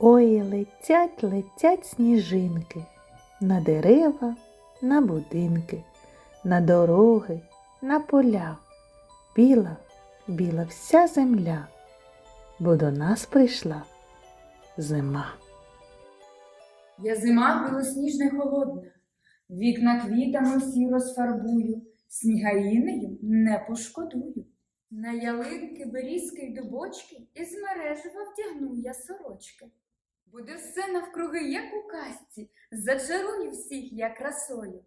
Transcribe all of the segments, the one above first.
Ой, летять, летять сніжинки на дерева, на будинки, на дороги, на поля. Біла, біла вся земля, бо до нас прийшла зима. Я зима білосніжна й холодна, вікна квітами всі розфарбую, снігаїнею не пошкодую. На ялинки, берізки й дубочки із мережева вдягну я сорочки. Буде все навкруги, як у казці, зачаруй всіх я красою.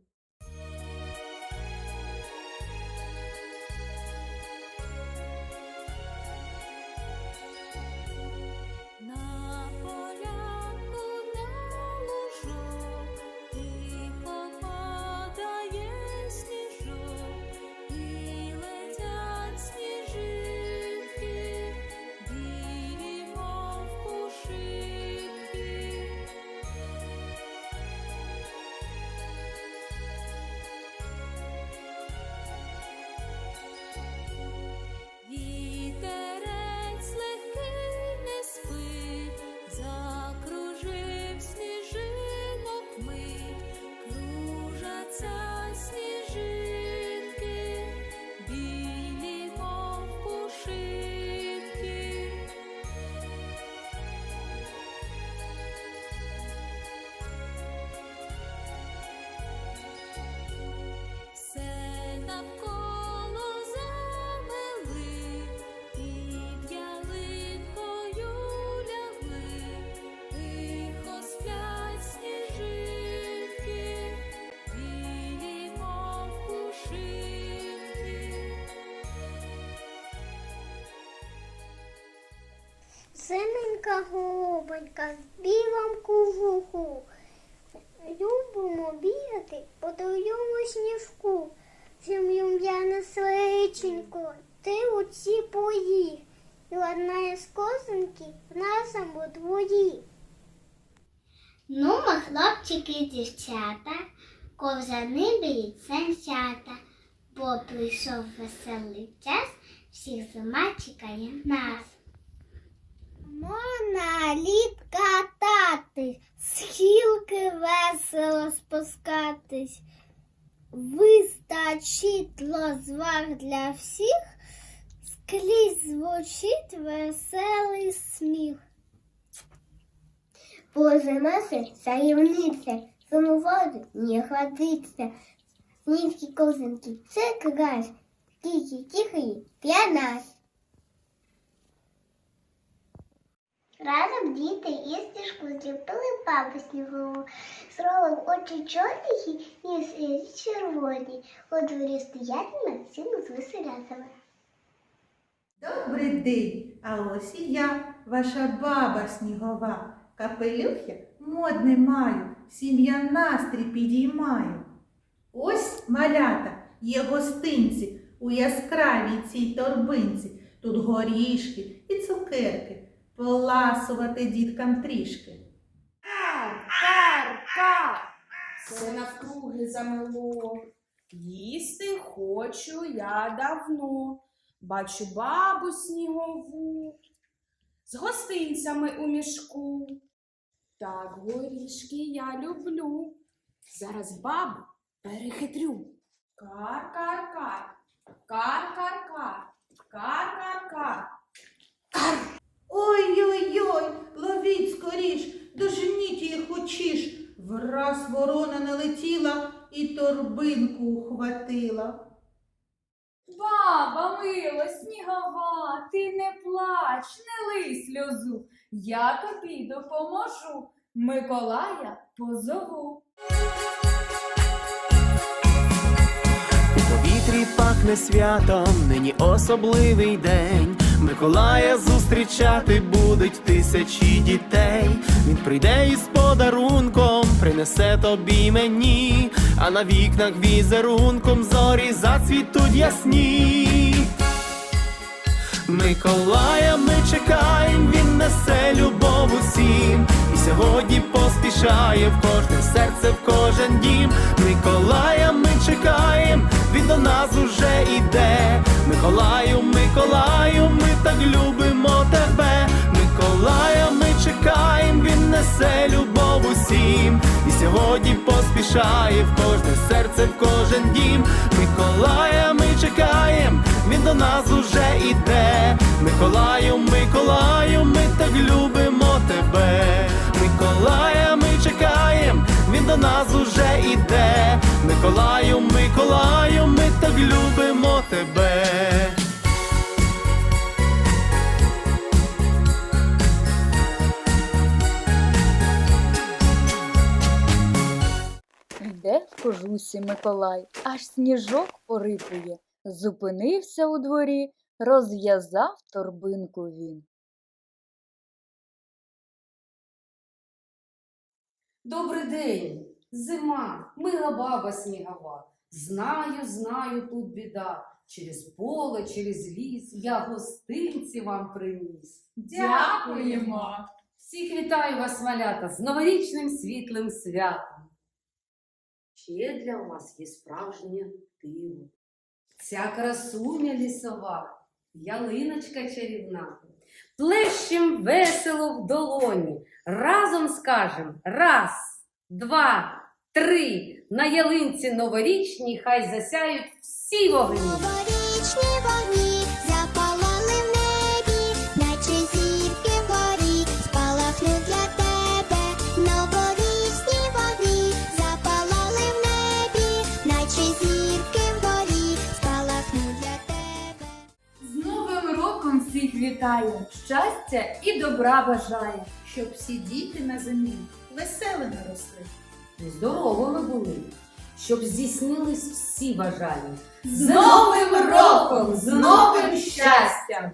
Синенька голубонька з білом кожуху. Любимо бігати по твоєму сніжку. Сім'я сличенько, ти у ці пої. І одна із козоньки в нашому дворі. Ну, ми хлопчики дівчата, ковзани беріть санчата, бо прийшов веселий час, всіх зима чекає нас. Монолит лід кататись, з весело спускатись, вистачить лозваг для всіх, скрізь звучить веселий сміх. Боже наша чарівниця, самоводу не хватиться, Низькі козинки, все краще, тільки тихої для нас. Разом діти і стежку зліпили папу снігову, зробив очі чорні і червоні. У дворі стоятиме сіну з веселятами. Добрий день, а ось і я, ваша баба снігова. Капелюхи модний маю, сім'я настрій підіймаю. Ось малята є гостинці у яскравій цій торбинці. Тут горішки і цукерки. Поласувати діткам трішки. Кар, кар, кар, все навкруги замело. Їсти хочу я давно. Бачу бабу снігову з гостинцями у мішку. Так горішки я люблю. Зараз бабу перехитрю. Кар, кар, кар, кар, кар, кар, кар, кар, кар. Ой-ой-ой, ловіть скоріш, доженіть її хочеш. Враз ворона налетіла і торбинку ухватила. Баба мила, снігова, ти не плач, не лий сльозу. Я тобі допоможу. Миколая позову. У повітрі пахне святом, нині особливий день. Миколая зустрічати будуть тисячі дітей. Він прийде із подарунком, принесе тобі мені, а на вікнах візерунком зорі зацвітуть ясні. Миколая ми чекаєм, він несе любов усім. І сьогодні поспішає в кожне серце, в кожен дім. Миколая ми чекаєм, він до нас уже іде. Миколаю, Миколаю, ми так любимо усім, і сьогодні поспішає в кожне серце, в кожен дім. Миколая ми чекаєм, він до нас уже іде. Миколаю, Миколаю, ми так любимо тебе. Миколая ми чекаєм, він до нас уже іде. Миколаю, Миколаю, ми так любимо тебе. Кожусі Миколай, аж сніжок порипує. Зупинився у дворі, розв'язав торбинку він. Добрий день, зима, мила баба снігова. Знаю, знаю, тут біда. Через поле, через ліс я гостинці вам приніс. Дякуємо. Всіх вітаю вас, малята, з новорічним світлим святом. Ще для вас є справжнє диво. Ця красуня лісова, ялиночка чарівна. Плещем весело в долоні. Разом скажем раз, два, три. На ялинці новорічній хай засяють всі вогні. Новорічні вогні вітаю, щастя і добра бажає, Щоб всі діти на землі веселими росли. І здоровими були, щоб здійснились всі бажання. З Новим роком! З новим щастям!